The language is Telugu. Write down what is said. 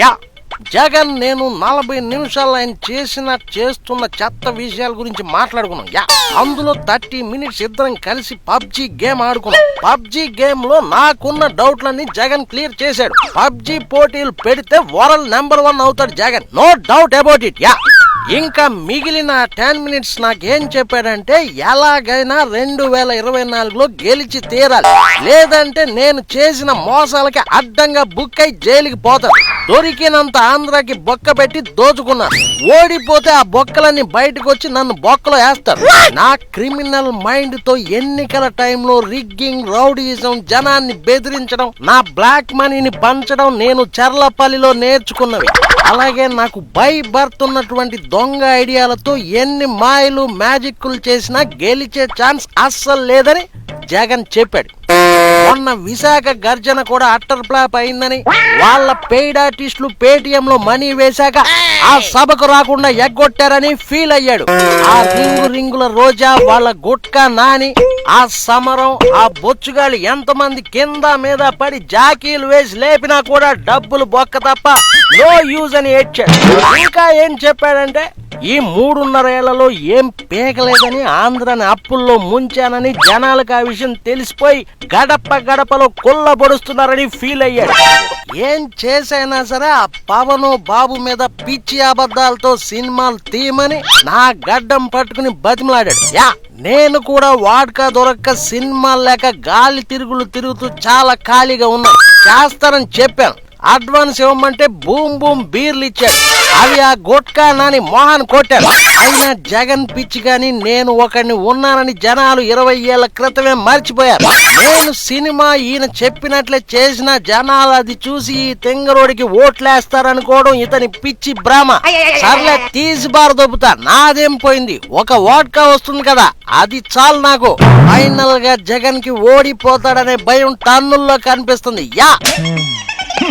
యా. జగన్ నేను నలభై నిమిషాలు ఆయన చేసిన చేస్తున్న చెత్త విషయాల గురించి మాట్లాడుకున్నాం. యా. అందులో థర్టీ మినిట్స్ ఇద్దరం కలిసి పబ్జి గేమ్ ఆడుకున్నాం. పబ్జి గేమ్లో నాకున్న డౌట్లన్నీ జగన్ క్లియర్ చేశాడు. పబ్జి పోటీలు పెడితే వరల్డ్ నెంబర్ వన్ అవుతాడు Jagan. No doubt about it ya. ఇంకా మిగిలిన టెన్ మినిట్స్ నాకేం చెప్పాడంటే ఎలాగైనా రెండు వేల ఇరవై నాలుగులో గెలిచి తీరాలి. లేదంటే నేను చేసిన మోసాలకి అడ్డంగా బుక్ అయి జైలుకి పోతాను. దొరికినంత ఆంధ్రాకి బొక్క పెట్టి దోచుకున్నాను ఓడిపోతే ఆ బొక్కలన్నీ బయటకు వచ్చి నన్ను బొక్కలో వేస్తారు. నా క్రిమినల్ మైండ్తో ఎన్నికల టైంలో రిగ్గింగ్ రౌడీజం జనాన్ని బెదిరించడం నా బ్లాక్ మనీని పంచడం నేను చర్లపల్లిలో నేర్చుకున్నవి. అలాగే నాకు బై బర్త్ ఉన్నటువంటి దొంగ ఐడియాలతో ఎన్ని మాయలు మ్యాజిక్లు చేసినా గెలిచే ఛాన్స్ అస్సలు లేదని జగన్ చెప్పాడు. మొన్న విశాఖ గర్జన కూడా అట్టర్ ఫ్లాప్ అయిందని వాళ్ళ పెయిడ్ ఆర్టిస్టులు పేటిఎం లో మనీ వేశాక ఆ సభకు రాకుండా ఎగ్గొట్టారని ఫీల్ అయ్యాడు. ఆ రింగు రింగుల రోజా వాళ్ళ గుట్కా నాని ఆ సమరం ఆ బొచ్చుగాలి ఎంతమంది కింద మీద పడి జాకీలు వేసి లేపినా కూడా డబ్బులు బొక్క తప్ప నో యూజ్ అని ఏడ్చాడు. ఇంకా ఏం చెప్పాడంటే ఈ మూడున్నరేళ్ళలో ఏం పేకలేదని ఆంధ్రని అప్పుల్లో ముంచానని జనాలకు ఆ విషయం తెలిసిపోయి గడప గడపలో కొల్లబొడుస్తున్నారని ఫీల్ అయ్యాడు. ఏం చేసైనా సరే ఆ పవను బాబు మీద పిచ్చి అబద్ధాలతో సినిమాలు తీయమని నా గడ్డం పట్టుకుని బతిమలాడాడు. యా నేను కూడా వాడక దొరక్క సినిమాలు లేక గాలి తిరుగులు తిరుగుతూ చాలా ఖాళీగా ఉన్నాను. చేస్తానని చెప్పాను. అడ్వాన్స్ ఇవ్వమంటే బూమ్ బూమ్ బీర్లు ఇచ్చాడు. అవి ఆ గుట్కా నాని మోహన్ కొట్టారు అయినా జగన్ పిచ్చి గాని నేను ఒకరిని ఉన్నానని జనాలు ఇరవై ఏళ్ళ క్రితమే మర్చిపోయారు. నేను సినిమా ఈయన చెప్పినట్లే చేసిన జనాలు అది చూసి ఈ తెంగరోడికి ఓట్లేస్తారనుకోవడం ఇతని పిచ్చి భ్రమ. సర్లే తీసి బార దొబ్బుతా నాదేం పోయింది ఒక ఓట్కా వస్తుంది కదా అది చాలు నాకు ఫైనల్గా జగన్కి ఓడిపోతాడనే భయం టన్నుల్లో కనిపిస్తుంది యా